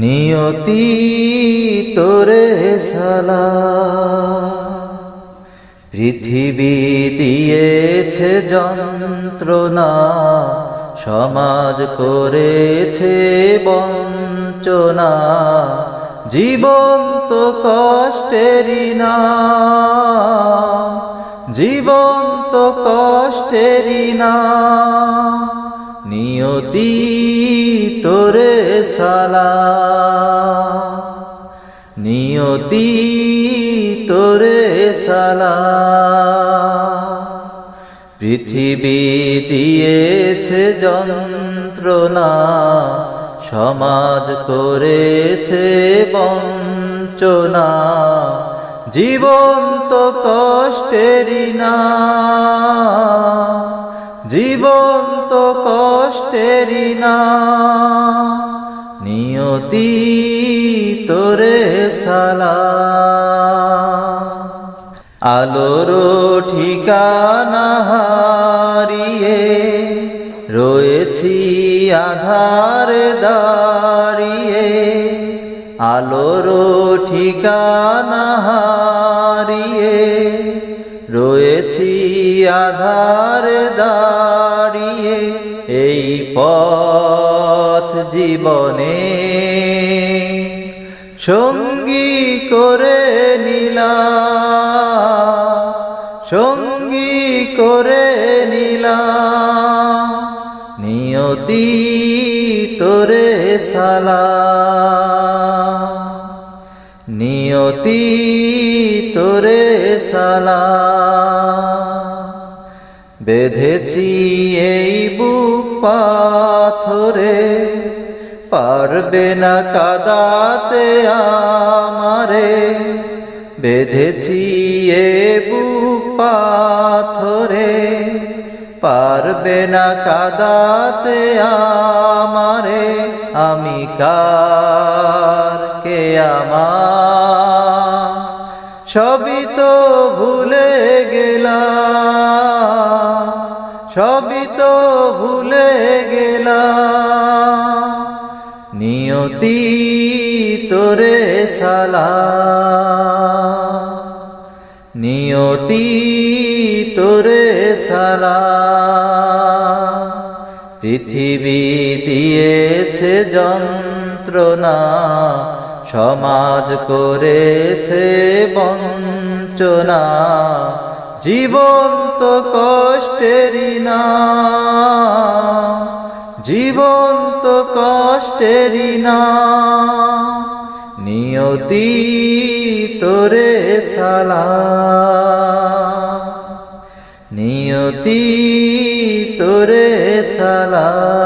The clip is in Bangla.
নিয়তি তোরে সালা। পৃথিবী দিয়েছে যন্ত্রণা, সমাজ করেছে বঞ্চনা, জীবন তো কষ্টেরই না। জীবন তো কষ্টেরই না। নিয়তি তোরে সালা নিয়তি তোরে সালা পৃথিবী দিয়েছে যন্ত্রণা, সমাজ করেছে বঞ্চনা। জীবন তো কষ্টেরই না। জীবন তো কষ্টেরই না। নিয়তি তোরে সালা। আলোর ঠিকানা হারিয়ে রয়েছি আধার দাঁড়িয়ে। আলোর ঠিকানা হারিয়ে রয়েছি আধার এই পথ জীবনে সঙ্গী করে নিলা, সঙ্গী করে নিলা। নিয়তি তোরে সালা, নিয়তি তোরে সালা। বেঁধেছি এই বুক পাথরে, পারবে না কাদাতে আমারে। বেঁধেছি এ বুক পাথরে, পারবে না কাদাতে আমারে। আমি কার কে আমার? সবই তো ভুলে সবই তো ভুলে গেলাম। নিয়তি তোরে সালা নিয়তি তোরে সালা পৃথিবী দিয়েছে যন্ত্রণা, সমাজ করেছে বঞ্চনা। জীবন তো কষ্টেরই না। জীবন তো কষ্টেরই না। নিয়তি তোরে সালা। নিয়তি তোরে সালা।